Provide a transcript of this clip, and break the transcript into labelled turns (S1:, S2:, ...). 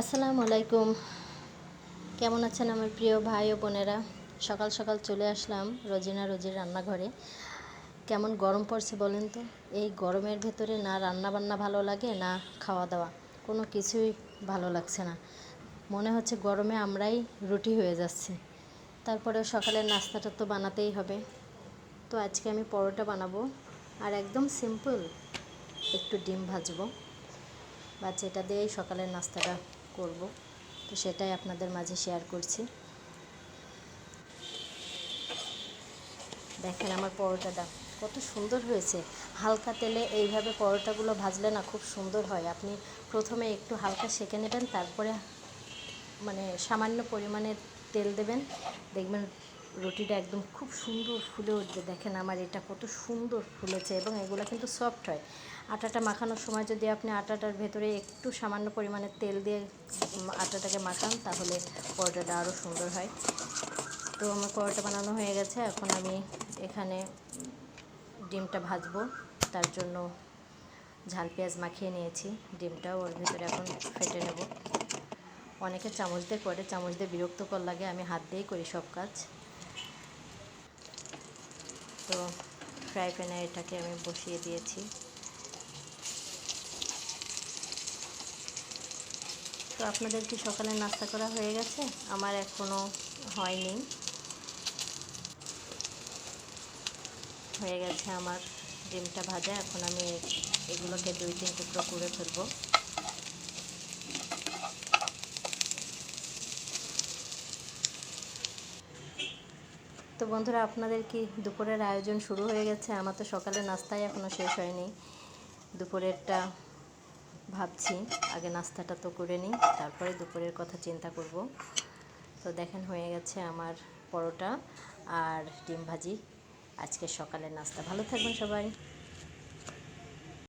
S1: আসসালামু আলাইকুম। কেমন আছেন আমার প্রিয় ভাই ও বোনেরা? সকাল সকাল চলে আসলাম রোজিনা রোজির রান্নাঘরে। কেমন গরম পড়ছে বলেন তো? এই গরমের ভেতরে না রান্না বান্না ভালো লাগে, না খাওয়া দাওয়া কোনো কিছুই ভালো লাগছে না। মনে হচ্ছে গরমে আমরাই রুটি হয়ে যাচ্ছি। তারপরে সকালের নাস্তাটা তো বানাতেই হবে। তো আজকে আমি পরোটা বানাবো আর একদম সিম্পল একটু ডিম ভাজবো। বাস এটা দিয়েই সকালের নাস্তাটা করব। তো সেটাই আপনাদের মাঝে শেয়ার করছি। দেখেন আমার পরোটাটা কত সুন্দর হয়েছে। হালকা তেলে এইভাবে পরোটাগুলো ভাজলে না খুব সুন্দর হয়। আপনি প্রথমে একটু হালকা সেঁকে নেবেন, তারপরে মানে সামান্য পরিমাণে তেল দেবেন। দেখবেন রুটিটা একদম খুব সুন্দর ফুলে উঠবে। দেখেন আমার এটা কত সুন্দর ফুলেছে এবং এগুলো কিন্তু সফট হয়। আটাটা মাখানোর সময় যদি আপনি আটাটার ভেতরে একটু সামান্য পরিমাণে তেল দিয়ে আটাটাকে মাখান, তাহলে পরোটাটা আরও সুন্দর হয়। তো আমার পরোটা বানানো হয়ে গেছে। এখন আমি এখানে ডিমটা ভাজবো। তার জন্য ঝাল পেঁয়াজ মাখিয়ে নিয়েছি। ডিমটাও ওর ভিতরে এখন ফেটে নেব। অনেকে চামচ দিয়ে করে, চামচ দিয়ে বিরক্তকর লাগে। আমি হাত দিয়েই করি সব কাজ। তো ফ্রাই প্যানে এটাকে আমি বসিয়ে দিয়েছি। তো আপনাদের কি সকালে নাস্তা করা হয়ে গেছে? আমার এখনও হয়নি। হয়ে গেছে আমার ডিমটা ভাজা। এখন আমি এগুলোকে দুই তিন টুকরো করে ফেলব। তো বন্ধুরা, আপনাদের কি দুপুরের আয়োজন শুরু হয়ে গেছে? আমার তো সকালে নাস্তাই এখনও শেষ হয়নি। দুপুরেরটা ভাবছি, আগে নাস্তাটা তো করে নিই, তারপরে দুপুরের কথা চিন্তা করব। তো দেখেন হয়ে গেছে আমার পরোটা আর ডিম ভাজি। আজকে সকালের নাস্তা। ভালো থাকবেন সবাই।